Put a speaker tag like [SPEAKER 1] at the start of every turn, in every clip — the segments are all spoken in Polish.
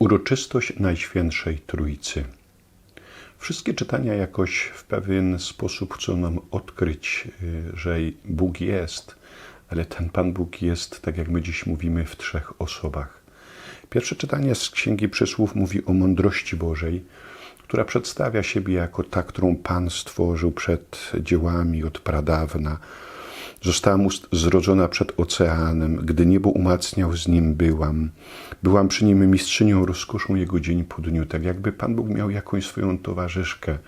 [SPEAKER 1] Uroczystość Najświętszej Trójcy. Wszystkie czytania jakoś w pewien sposób chcą nam odkryć, y, że Bóg jest, ale ten Pan Bóg jest, tak jak my dziś mówimy, w trzech osobach. Pierwsze czytanie z Księgi Przysłów mówi o mądrości Bożej, która przedstawia siebie jako ta, którą Pan stworzył przed dziełami od pradawna. Zostałam zrodzona przed oceanem, gdy niebo umacniał, z nim byłam. Byłam przy nim mistrzynią rozkoszą jego dzień po dniu, tak jakby Pan Bóg miał jakąś swoją towarzyszkę.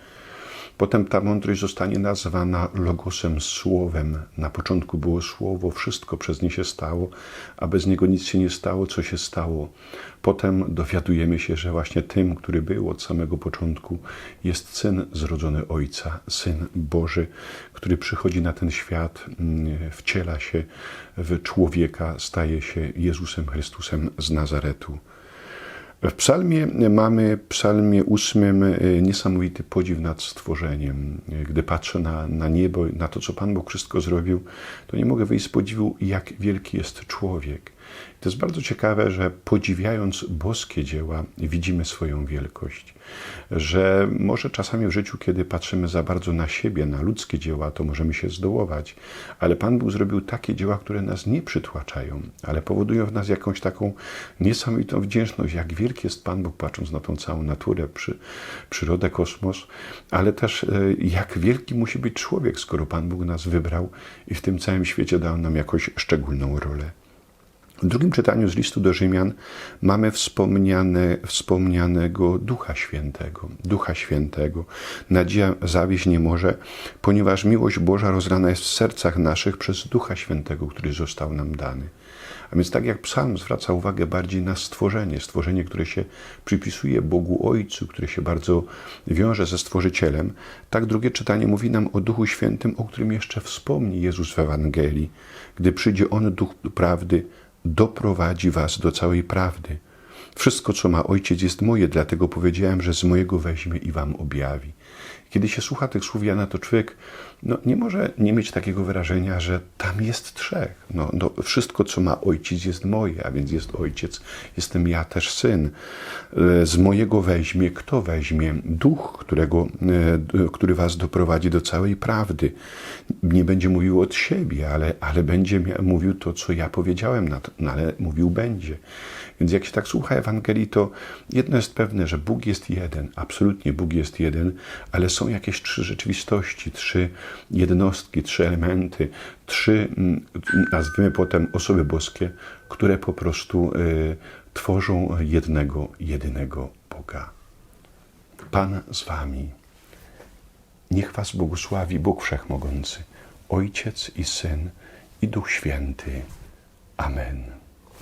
[SPEAKER 1] Potem ta mądrość zostanie nazwana logosem, słowem. Na początku było słowo, wszystko przez nie się stało, a bez niego nic się nie stało, co się stało. Potem dowiadujemy się, że właśnie tym, który był od samego początku, jest syn zrodzony Ojca, syn Boży, który przychodzi na ten świat, mm, wciela się w człowieka, staje się Jezusem Chrystusem z Nazaretu. W psalmie mamy, psalmie ósmym, y, niesamowity podziw nad stworzeniem. Gdy patrzę na, na niebo, na to, co Pan Bóg wszystko zrobił, to nie mogę wyjść z podziwu, jak wielki jest człowiek. To jest bardzo ciekawe, że podziwiając boskie dzieła, widzimy swoją wielkość. Że może czasami w życiu, kiedy patrzymy za bardzo na siebie, na ludzkie dzieła, to możemy się zdołować, ale Pan Bóg zrobił takie dzieła, które nas nie przytłaczają, ale powodują w nas jakąś taką niesamowitą wdzięczność, jak wielki jest Pan Bóg, patrząc na tą całą naturę, przy, przyrodę, kosmos, ale też e, jak wielki musi być człowiek, skoro Pan Bóg nas wybrał i w tym całym świecie dał nam jakąś szczególną rolę. W drugim czytaniu z listu do Rzymian mamy wspomniane, wspomnianego Ducha Świętego. Ducha Świętego. Nadzieja zawieść nie może, ponieważ miłość Boża rozlana jest w sercach naszych przez Ducha Świętego, który został nam dany. A więc tak jak psalm zwraca uwagę bardziej na stworzenie, stworzenie, które się przypisuje Bogu Ojcu, które się bardzo wiąże ze Stworzycielem, tak drugie czytanie mówi nam o Duchu Świętym, o którym jeszcze wspomni Jezus w Ewangelii. Gdy przyjdzie On, Duch Prawdy, doprowadzi was do całej prawdy. Wszystko, co ma Ojciec, jest moje, dlatego powiedziałem, że z mojego weźmie i wam objawi. Kiedy się słucha tych słów Jana, to człowiek no, nie może nie mieć takiego wrażenia, że tam jest trzech. No, no, wszystko, co ma ojciec, jest moje, a więc jest ojciec, jestem ja też syn. E, Z mojego weźmie, kto weźmie? Duch, którego, e, który was doprowadzi do całej prawdy. Nie będzie mówił od siebie, ale, ale będzie mówił to, co ja powiedziałem, no, ale mówił będzie. Więc jak się tak słucha Ewangelii, to jedno jest pewne, że Bóg jest jeden, absolutnie Bóg jest jeden, ale są jakieś trzy rzeczywistości, trzy jednostki, trzy elementy, trzy, mm, nazwijmy potem osoby boskie, które po prostu y, tworzą jednego, jedynego Boga. Pan z wami. Niech was błogosławi Bóg Wszechmogący, Ojciec i Syn i Duch Święty. Amen.